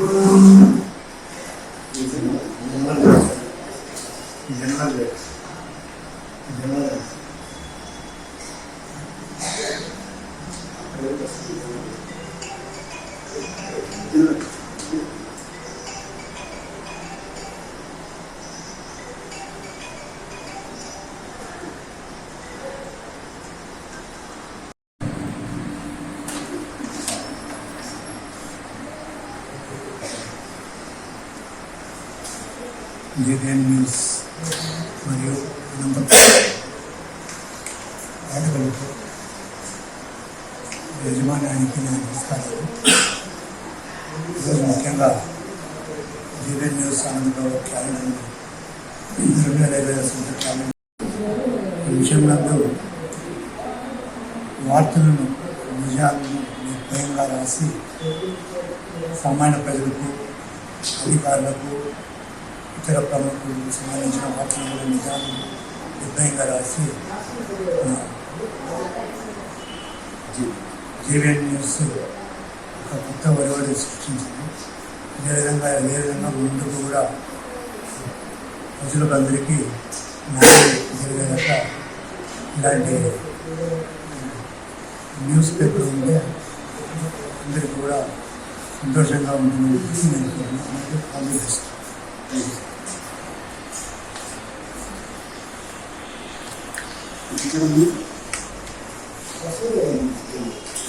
Mm-hmm. JBN news మరియు number యజమాన్యానికి నా నమస్కారాలు ఈరోజు ముఖ్యంగా జేబీఎన్ న్యూస్ ఆనందరావు క్యాలెండర్ రెండు వేల ఇరవై సంవత్సరం క్యాలెండర్ ఈ విషయంలో వార్తలను నిజాలను నిర్భయంగా రాసి సామాన్య ప్రజలకు అధికారులకు ఇతర ప్రముఖులకు సంబంధించిన వార్తలు నిజాలు నిర్భయంగా రాసి జేవిఎన్ న్యూస్ ఒక కొత్త ఒరవడి సృష్టించింది. అదేవిధంగా అదేవిధంగా ముందుకు కూడా ప్రజలకు అందరికీ న్యాయం జరిగేదాకా ఇలాంటి న్యూస్ పేపర్ ఉంటే అందరికీ కూడా సంతోషంగా ఉంటుందని చెప్పి నేను ఆలోచిస్తాను జేబీఎల్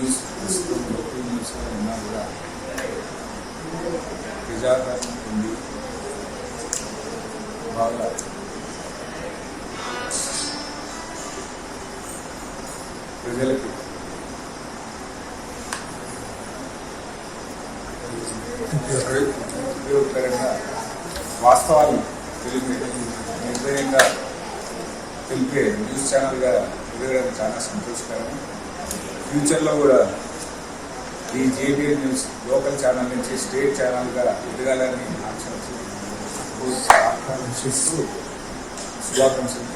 న్యూస్ ఉన్నా కూడా ప్రజాదరణ బాగా ప్రజలకి ఉపయోగకరంగా వాస్తవాలు తెలిపే నిర్భయంగా తెలిపే న్యూస్ ఛానల్గా ఎదగడం చాలా సంతోషకరం. ఫ్యూచర్లో కూడా ఈ జేబీఎల్ న్యూస్ లోకల్ ఛానల్ నుంచి స్టేట్ ఛానల్గా ఎదగాలని ఆకాంక్షిస్తూ శుభాకాంక్షలు